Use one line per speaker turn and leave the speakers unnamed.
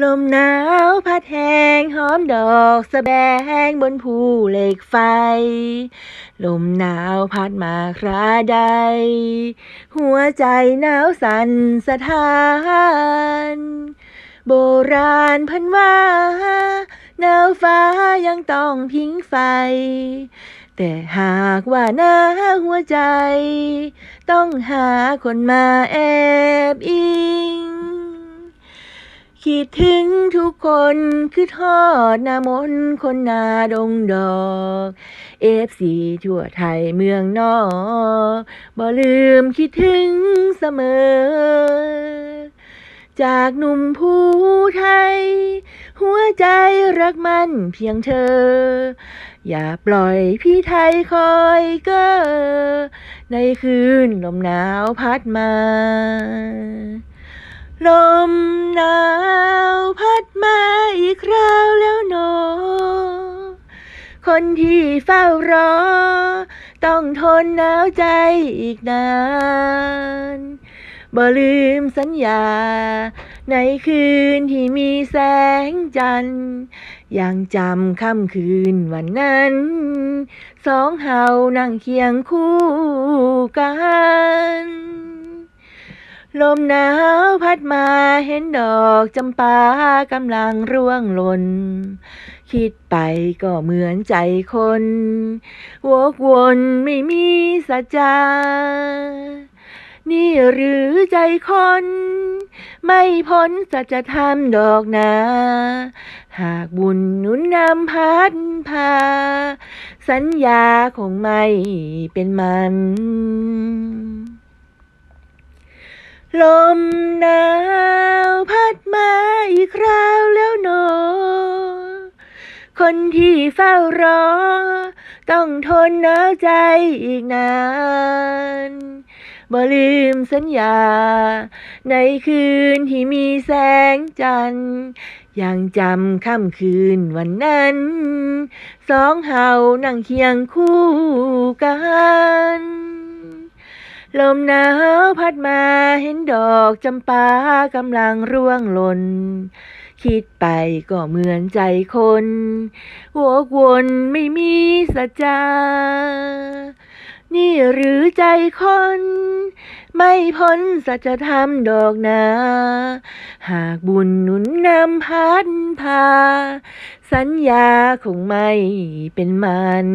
ลมหนาวพัดแหงหอมดอกสะแบงบนภูเหล็กไฟ ลมหนาวพัดมาคราใด หัวใจหนาวสั่นสะท้าน โบราณพันว่าหนาวฟ้ายังต้องพิงไฟ แต่หากว่าหน้าหัวใจ ต้องหาคนมาแอบอิง คิดถึงทุกคนคือทอดนามนคนนาดงดอกเอฟซีทั่วไทยเมืองนอกบ่ลืมคิดถึงเสมอ จากหนุ่มผู้ไทย หัวใจรักมันเพียงเธอ อย่าปล่อยพี่ไทยคอยเก้อในคืนลมหนาวพัดมา ลม หนาวพัดมาอีกคราวแล้วหนอ คนที่เฝ้ารอ ต้องทนหนาวใจอีกนานบ่ลืมสัญญา ในคืนที่มีแสงจันทร์ยังจำค่ำคืนวันนั้น สองเฮานั่งเคียงคู่กัน ลมหนาวพัดมาเห็นดอกจำปากำลังร่วงหล่น คิดไปก็เหมือนใจคน วกวนไม่มีสัจจา นี่หรือใจคน ไม่พ้นสัจธรรมดอกนา หากบุญนุนนำพัดพา สัญญาคงไม่เป็นมัน ลมหนาวพัดมาอีกคราวแล้วหนอ คนที่เฝ้ารอ ต้องทนหนาวใจอีกนานบ่ลืมสัญญา ในคืนที่มีแสงจันทร์ยังจำค่ำคืนวันนั้น สองเฮานั่งเคียงคู่กัน ลมหนาวพัดมาเห็นดอกจำปากำลังร่วงหล่น คิดไปก็เหมือนใจคนวกวนไม่มีสัจจา นี่หรือใจคน ไม่พ้นสัจธรรมดอกนา หากบุญหนุนนำพัดพา สัญญาคงไม่เป็นมัน